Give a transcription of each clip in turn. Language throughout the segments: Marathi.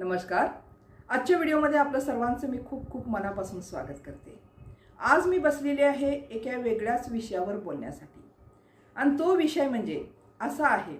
नमस्कार. आजच्या व्हिडिओमध्ये आपलं सर्वांचं मी खूप खूप मनापासून स्वागत करते. आज मी बसलेली आहे एका वेगळ्याच विषयावर बोलण्यासाठी. आणि तो विषय म्हणजे असा आहे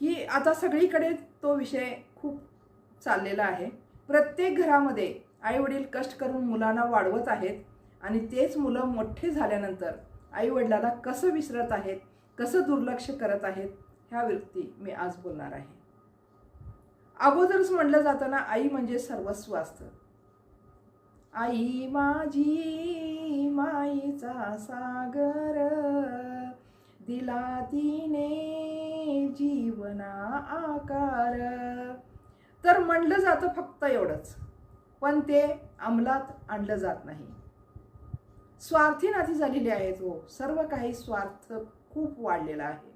की आता सगळीकडे तो विषय खूप चाललेला आहे. प्रत्येक घरामध्ये आईवडील कष्ट करून मुलांना वाढवत आहेत आणि तेच मुलं मोठे झाल्यानंतर आईवडिलाला कसं विसरत आहेत कसं दुर्लक्ष करत आहेत ह्यावरती मी आज बोलणार आहे. अगोदरच म्हटलं जातं ना आई म्हणजे सर्वस्व असतं. आई माझी माईचा सागर दिला तिने जीवना आकार. तर म्हणलं जातं फक्त एवढंच पण ते अंमलात आणलं जात नाही. स्वार्थी नाती झालेली आहेत हो. सर्व काही स्वार्थ खूप वाढलेला आहे.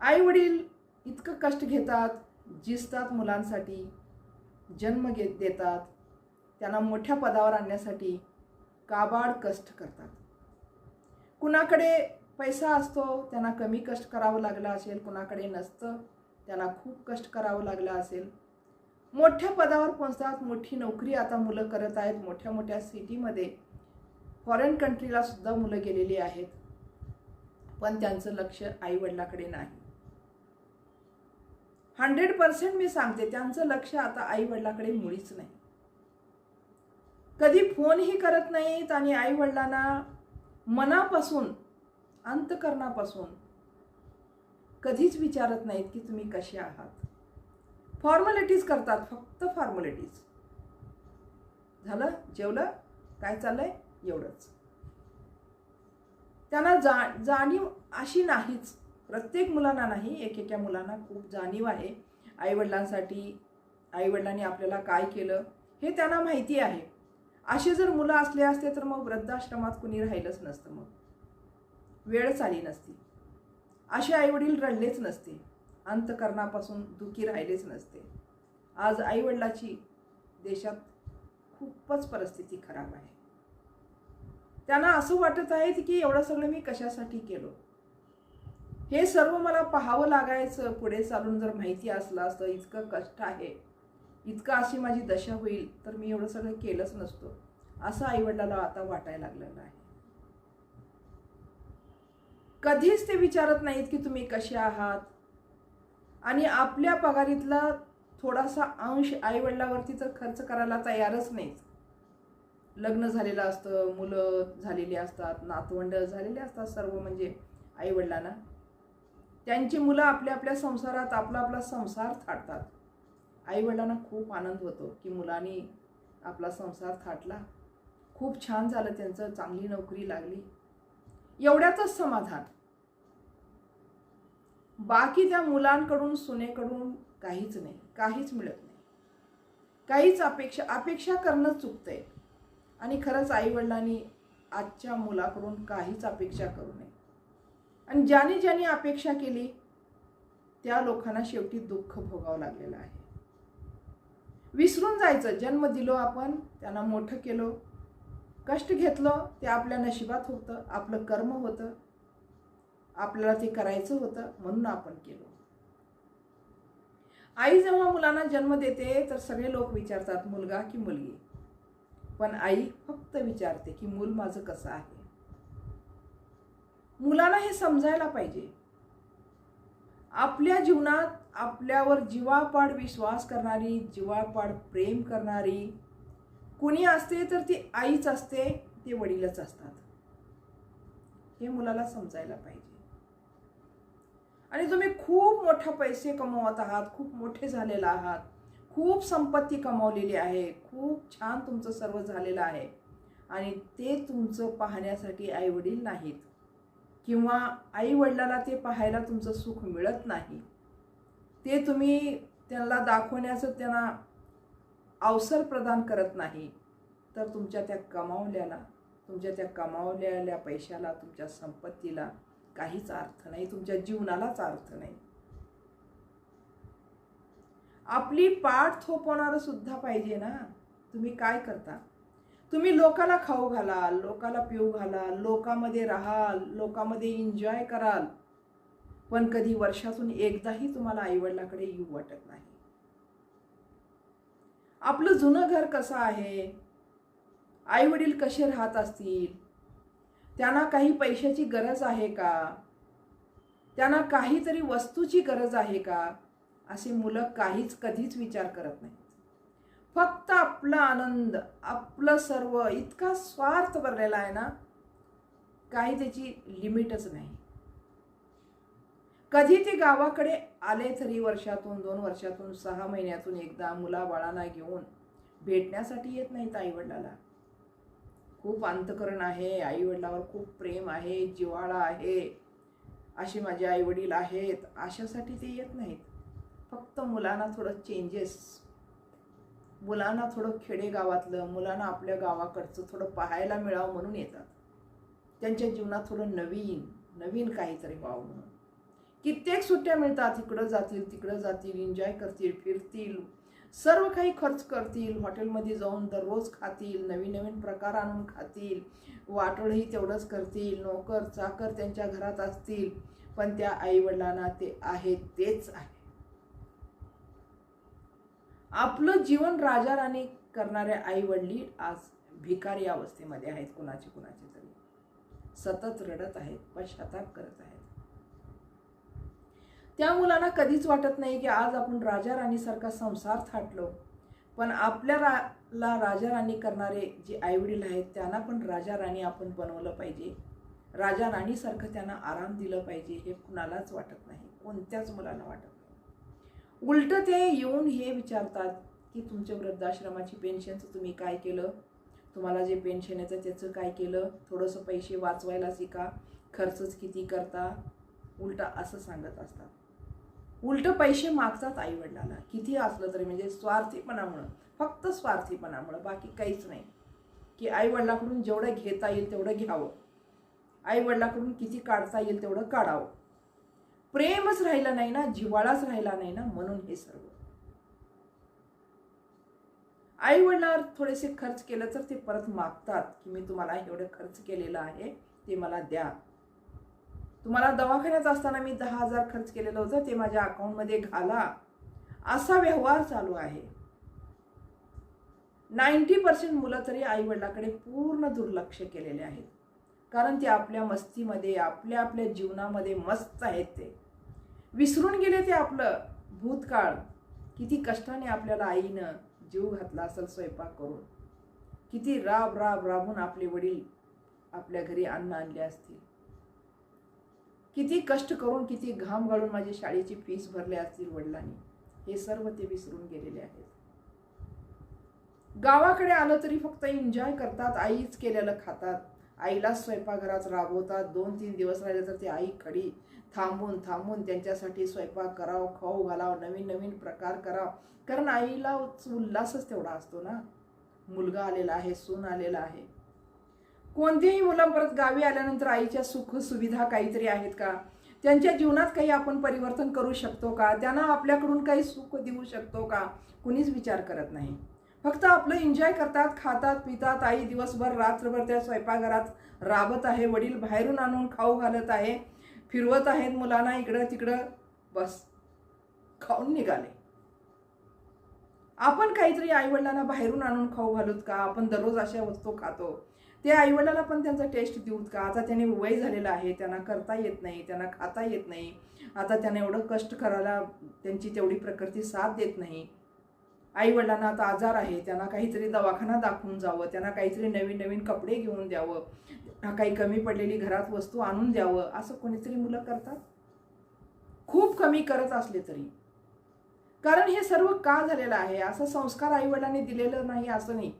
आई वडील इतकं कष्ट घेतात जिस्तात मुलांसाठी जन्म घेत देतात. त्यांना मोठ्या पदावर आणण्यासाठी काबाड कष्ट करतात. कुणाकडे पैसा असतो त्यांना कमी कष्ट करावं लागलं असेल. कुणाकडे नसतं त्यांना खूप कष्ट करावं लागलं असेल. मोठ्या पदावर पोहोचतात. मोठी नोकरी आता मुलं करत आहेत. मोठ्या मोठ्या सिटीमध्ये फॉरेन कंट्रीला सुद्धा मुलं गेलेली आहेत. पण त्यांचं लक्ष आईवडिलाकडे नाही. हंड्रेड पर्सेंट मी सांगते त्यांचं लक्ष आता आई वडिलाकडे मुळीच नाही. कधी फोनही करत नाहीत आणि आई वडिलांना मनापासून अंतकरणापासून कधीच विचारत नाहीत की तुम्ही कसे आहात. फॉर्मॅलिटीज करतात फक्त फॉर्मॅलिटीज झालं? जेवलं? काय चाललंय? एवढंच. त्यांना जा जाणीव अशी नाहीच. प्रत्येक मुलांना नाही एकेका मुलांना खूप जाणीव आहे आईवडिलांसाठी आईवडिलांनी आपल्याला काय केलं हे त्यांना माहिती आहे. असे जर मुलं असले असते तर मग वृद्धाश्रमात कुणी राहिलंच नसतं मग. वेळच आली नसती. असे आईवडील रडलेच नसते. अंतकरणापासून दुखी राहिलेच नसते. आज आईवडिलाची देशात खूपच परिस्थिती खराब आहे. त्यांना असं वाटत आहे की एवढं सगळं मी कशासाठी केलं? हे सर्व मला पाहावं लागायचं. पुढे चालून जर माहिती असलं असतं इतकं कष्ट आहे. इतकं अशी माझी दशा होईल तर मी एवढं सगळं केलंच नसतो. असं आईवडिलाला आता वाटायला लागलेलं आहे. कधीच ते विचारत नाहीत की तुम्ही कसे आहात? आणि आपल्या पगारीतला थोडासा अंश आईवडिलावरती तर खर्च करायला तयारच नाहीत. लग्न झालेलं असतं मुलं झालेली असतात नातवंड झालेले असतात सर्व म्हणजे आईवडिलांना. त्यांची मुलं आपल्या आपल्या संसारात आपला आपला संसार थाटतात. आईवडिलांना खूप आनंद होतो की मुलांनी आपला संसार थाटला. खूप छान झालं त्यांचं चांगली नोकरी लागली. एवढ्यातच समाधान. बाकी त्या मुलांकडून सुनेकडून काहीच नाही काहीच मिळत नाही. काहीच अपेक्षा अपेक्षा करणं चुकतंय. आणि खरंच आईवडिलांनी आजच्या मुलाकडून काहीच अपेक्षा करू नये. आणि ज्याने ज्याने अपेक्षा केली त्या लोकांना शेवटी दुःख भोगावं लागलेलं आहे. विसरून जायचं जन्म दिलो आपण त्यांना मोठं केलो कष्ट घेतलं ते आपल्या नशिबात होतं आपलं कर्म होतं आपल्याला ते करायचं होतं म्हणून आपण केलो. आई जेव्हा मुलांना जन्म देते तर सगळे लोक विचारतात मुलगा की मुलगी? पण आई फक्त विचारते की मूल माझं कसं आहे? मुलांना हे समजायला पाहिजे. आपल्या जीवनात आपल्यावर जीवापाड विश्वास करणारी जीवापाड प्रेम करणारी कुणी असते तर ती आईच असते ते वडीलच असतात. हे मुलाला समजायला पाहिजे. आणि तुम्ही खूप मोठा पैसे कमवत आहात खूप मोठे झालेला आहात खूप संपत्ती कमावलेली आहे खूप छान तुमचं सर्व झालेलं आहे. आणि ते तुमचं पाहण्यासाठी आईवडील नाहीत. किंवा आईवडिलाला ते पाहायला तुमचं सुख मिळत नाही. ते तुम्ही त्यांना दाखवण्याचं त्यांना अवसर प्रदान करत नाही. तर तुमच्या त्या कमावल्याला तुमच्या त्या कमावलेल्या पैशाला तुमच्या संपत्तीला काहीच अर्थ नाही. तुमच्या जीवनालाच अर्थ नाही. आपली पाठ थोपवणारं सुद्धा पाहिजे ना. तुम्ही काय करता? तुम्ही लोकाला खाऊ घालाल लोकाला पिऊ घालाल लोकामध्ये राहाल लोकामध्ये एन्जॉय कराल. पण कधी वर्षातून एकदाही तुम्हाला आईवडिलाकडे येऊ वाटत नाही. आपलं जुनं घर कसं आहे? आईवडील कसे राहत असतील? त्यांना काही पैशाची गरज आहे का? त्यांना काहीतरी वस्तूची गरज आहे का? असे मुलं काहीच कधीच विचार करत नाही फक्त आपला आनंद आपलं सर्व इतका स्वार्थ भरलेला आहे ना काही त्याची लिमिटच नाही. कधी ते गावाकडे आले तरी वर्षातून दोन वर्षातून सहा महिन्यातून एकदा मुलाबाळांना घेऊन भेटण्यासाठी येत नाहीत आईवडिलाला खूप अंतकरण आहे आईवडिलावर खूप प्रेम आहे जिव्हाळा आहे असे माझे आईवडील आहेत अशासाठी ते येत नाहीत. फक्त मुलांना थोडं चेंजेस मुलांना थोडं खेडेगावातलं मुलांना आपल्या गावाकडचं थोडं पाहायला मिळावं म्हणून येतात. त्यांच्या जीवनात थोडं नवीन नवीन काहीतरी व्हावं म्हणून. कित्येक सुट्ट्या मिळतात इकडं जातील तिकडं जातील एन्जॉय करतील फिरतील सर्व काही खर्च करतील हॉटेलमध्ये जाऊन दररोज खातील नवीन नवीन प्रकार आणून खातील वाटोळही तेवढंच करतील नोकर चाकर त्यांच्या घरात असतील पण त्या आईवडिलांना ते आहे तेच आहे. आपलं जीवन राजा राणी करणाऱ्या आईवडली आज भिकारी अवस्थेमध्ये आहेत कुणाचे कुणाचे तरी. सतत रडत आहेत पश्चाताप करत आहेत. त्या मुलांना कधीच वाटत नाही की आज आपण राजा राणीसारखा संसार थाटलो. पण आपल्या रा ला राजा राणी करणारे जे आईवडील आहेत त्यांना पण राजा राणी आपण बनवलं पाहिजे. राजा राणीसारखं त्यांना आराम दिलं पाहिजे हे कुणालाच वाटत नाही कोणत्याच मुलाला वाटत उलट ते येऊन हे विचारतात की तुमच्या वृद्धाश्रमाची पेन्शनचं तुम्ही काय केलं? तुम्हाला जे पेन्शन येतं त्याचं काय केलं? थोडंसं पैसे वाचवायला शिका. खर्चच किती करता? उलटा असं सांगत असतात. उलट पैसे मागतात आईवडिलाला किती असलं तरी म्हणजे स्वार्थीपणामुळं. फक्त स्वार्थीपणामुळं. बाकी काहीच नाही. की आईवडिलाकडून जेवढं घेता येईल तेवढं घ्यावं. आईवडिलाकडून किती काढता येईल तेवढं काढावं. प्रेमच राहिला नाही ना जिव्हाळाच राहिला नाही ना म्हणून हे सर्व. आई वडिलांवर थोडेसे खर्च केलं तर ते परत मागतात की मी तुम्हाला एवढं खर्च केलेलं आहे ते मला द्या. तुम्हाला दवाखान्यात असताना मी दहा हजार खर्च केलेलं होतं ते माझ्या अकाउंटमध्ये घाला. असा व्यवहार चालू आहे. नाईन्टी पर्सेंट मुलं तरी आई वडिलाकडे पूर्ण दुर्लक्ष केलेले आहेत. कारण ते आपल्या मस्तीमध्ये आपल्या आपल्या जीवनामध्ये मस्त आहेत ते. विसरून गेले ते आपलं भूतकाळ. किती कष्टाने आपल्याला आईनं जीव घातला असेल स्वयंपाक करून. किती राब राब राबून आपले वडील आपल्या घरी अन्न आणले असतील. किती कष्ट करून किती घाम घालून माझी शाळेची फीस भरले असतील वडिलांनी. हे सर्व ते विसरून गेलेले आहेत. गावाकडे आलं तरी फक्त एन्जॉय करतात आईच केलेलं खातात. आईलाच स्वयंपाकघरात राबवतात. दोन तीन दिवस राहिले तर ती आई खडी थांबून थांबून त्यांच्यासाठी स्वयंपाक करावं खाऊ घालावं नवीन नवीन प्रकार करावं. कारण आईला उल्हासच तेवढा असतो ना. मुलगा आलेला आहे सून आलेला आहे. कोणत्याही मुलं परत गावी आल्यानंतर आईच्या सुख सुविधा काहीतरी आहेत का? त्यांच्या जीवनात काही आपण परिवर्तन करू शकतो का? त्यांना आपल्याकडून काही सुख देऊ शकतो का? कुणीच विचार करत नाही. फक्त आपलं एन्जॉय करतात खातात पितात आई दिवसभर रात्रभर त्या स्वयंपाकघरात राबत आहे वडील बाहेरून आणून खाऊ घालत आहे. फिरवत आहेत मुलांना इकडं तिकडं बस. खाऊन निघाले. आपण काहीतरी आईवडिलांना बाहेरून आणून खाऊ घालूत का? आपण दररोज अशा वस्तू खातो. ते आईवडिलांना पण त्यांचा टेस्ट देऊत का? आता त्याने वय झालेलं आहे त्यांना करता येत नाही त्यांना खाता येत नाही. आता त्यांना एवढं कष्ट करायला त्यांची तेवढी प्रकृती साथ देत नाही. आईवडिलांना आता आजार आहे त्यांना काहीतरी दवाखाना दाखवून जावं त्यांना काहीतरी नवीन नवीन कपडे घेऊन द्यावं काही कमी पडलेली घरात वस्तू आणून द्यावं असं कोणीतरी मुलं करतात? खूप कमी करत असले तरी. कारण हे सर्व का झालेलं आहे? असं संस्कार आईवडिलांनी दिलेलं नाही असं नाही.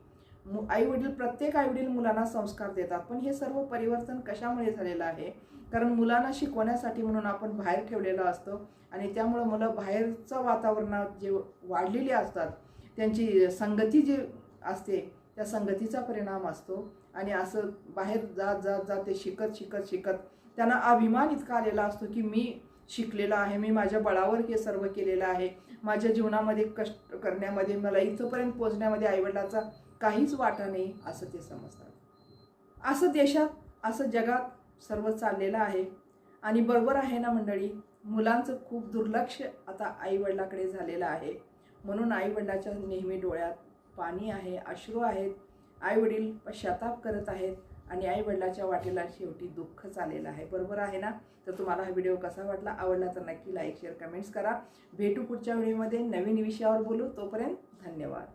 आई वडील प्रत्येक आई वडील मुलांना संस्कार देतात. पण हे सर्व परिवर्तन कशामुळे झालेलं आहे? कारण मुलांना शिकवण्यासाठी म्हणून आपण बाहेर ठेवलेलं असतं आणि त्यामुळं मुलं बाहेरचं वातावरणात जे वाढलेली असतात त्यांची संगती जी असते त्या संगतीचा परिणाम असतो. आणि असं बाहेर जात जात जात ते शिकत शिकत शिकत त्यांना अभिमान इतका आलेला असतो की मी शिकलेला आहे मी माझ्या बळावर हे सर्व केलेलं आहे. माझ्या जीवनामध्ये कष्ट करण्यामध्ये मला इथंपर्यंत पोचण्यामध्ये आईवडिलाचा काहीच वाटा नाही असं ते समजतात. असं देशात असं जगात सर्व चाललेलं आहे. आणि बरोबर आहे ना मंडळी मुलांचं खूप दुर्लक्ष आता आईवडिलाकडे झालेलं आहे. म्हणून आईवडिलाच्या नेहमी डोळ्यात पाणी आहे अश्रू आहेत. आई वडील पश्चाताप करत आहेत आणि आईवडिलाच्या वाटेला शेवटी दुःख चाललेलं आहे. बरोबर आहे ना? तर तुम्हाला हा व्हिडिओ कसा वाटला? आवडला तर नक्की लाईक शेअर कमेंट्स करा. भेटू पुढच्या व्हिडिओमध्ये. नवीन विषयावर बोलू. तोपर्यंत धन्यवाद.